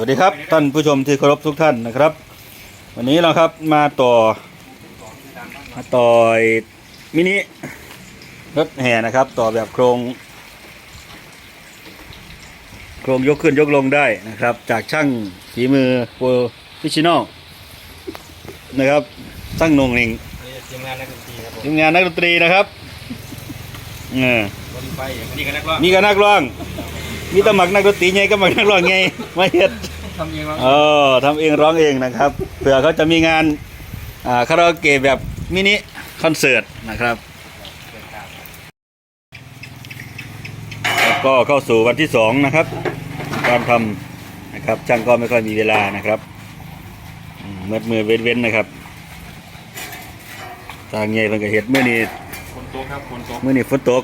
วัสดีครับท่านผู้ชมที่เคารพทุกท่านนะครับ วันนี้เราครับมาต่อมาต่อไอ้มินิรถแห่นะครับ ต่อแบบโครง โครงยกขึ้นยกลงได้นะครับ จากช่างฝีมือโปรฟิชนอลนะครับช่างนงเองนี่ทีมงานนักดนตรีครับผมทีมงานนักดนตรีนะครับเออบริไฟอย่างนี้กันนักร้องมีกับนักร้อง มีตะหมักนักดนตรีไงก็หมักนักร้องไงมาเฮ็ดทำเองร้องเออทำเองร้องเองนะครับเผื่อเขาจะมีงานอ่าคาราโอเกะแบบมินิคอนเสิร์ตนะครับ แล้วก็เข้าสู่วันที่สองนะครับการทำนะครับช่างก็ไม่ค่อยมีเวลานะครับอืมมืดมือเว้นเว้นๆนะครับทางใหญ่เพิ่นก็เฮ็ดมื้อนี้คนโตครับคนโตมื้อนี้ฝนตก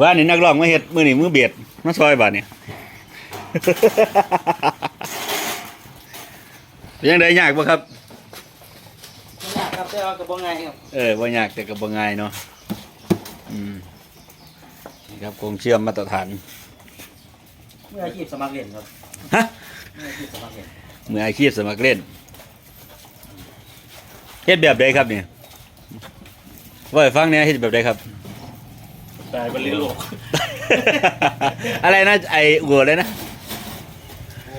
ว่านี่นักร้องมาเฮ็ดมื้อนี้มือเบียดมาซอยบาดนี่เป็นยังไงยากบ่ครับยากครับแต่ว่ากับบ่ง่ายครับเออบ่ยากแต่ก็บ่ง่ายเนาะอืมนี่ครับคงเชื่อมมาตรฐานเมื่ออาชีพสมัครเรียนครับฮะเมื่ออาชีพสมัครเรียนมืออาชีพสมัครเล่นเฮ็ดแบบใดครับเนี่ยว่าให้ฟังเนี่ยเฮ็ดแบบใดครับ ตายบรรลุโลกอะไรนะไอ้อัวเลยนะโอ้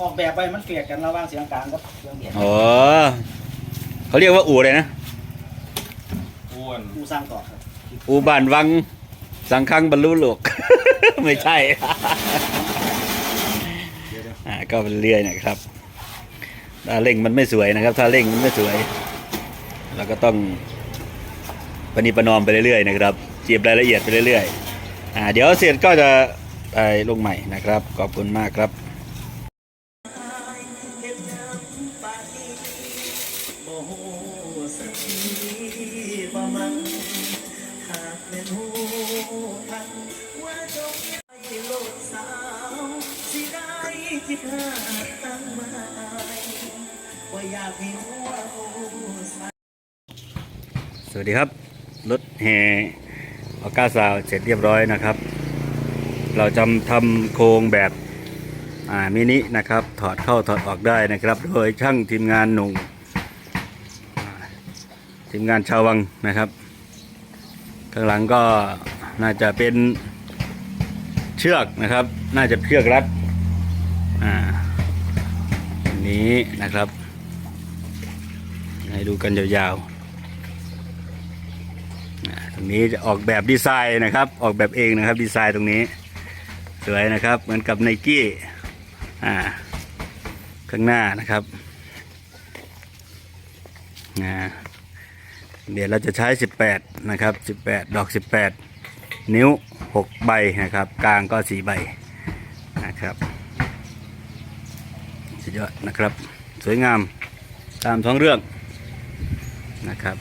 ออกแบบไปมันเกลียดกันระหว่างเสียงกลางกับเสียงเบียดอ๋อเขาเรียกว่าอูเลยนะอ้วนกูสร้างต่อครับอูบ้านวังสังคังบรรลุโลก ไม่ใช่อ่าก็เป็นเรื่อยนะครับถ้าเร่งมันไม่สวยนะครับ ถ้าเร่งมันไม่สวย เราก็ต้องปณิประนอมไปเรื่อยๆนะครับ เจียบรายละเอียดไปเรื่อยๆอ่าเดี๋ยวเสร็จก็จะไปลงใหม่นะครับ ขอบคุณมากครับสวัสดีครับ รถแห่ ออก้าซาวเสร็จเรียบร้อยนะครับ เราจำทำโครงแบบมินินะครับ ถอดเข้าถอดออกได้นะครับ โดยช่างทีมงานหนุ่งทีมงานชาววังนะครับ ข้างหลังก็น่าจะเป็นเชือกนะครับ น่าจะเชือกรัดอ่าอันนี้นะครับ ให้ดูกันยาวๆ ตรงนี้จะออกแบบดีไซน์นะครับ ออกแบบเองนะครับ ดีไซน์ตรงนี้ สวยนะครับ เหมือนกับไนกี้อ่าข้างหน้านะครับเดี๋ยวเราจะใช้ 18 นะครับ 18 ดอก 18 นิ้ว 6 ใบนะครับ กลางก็ 4 ใบนะครับสุดยอดนะครับ สวยงามตามท้องเรื่องนะครับ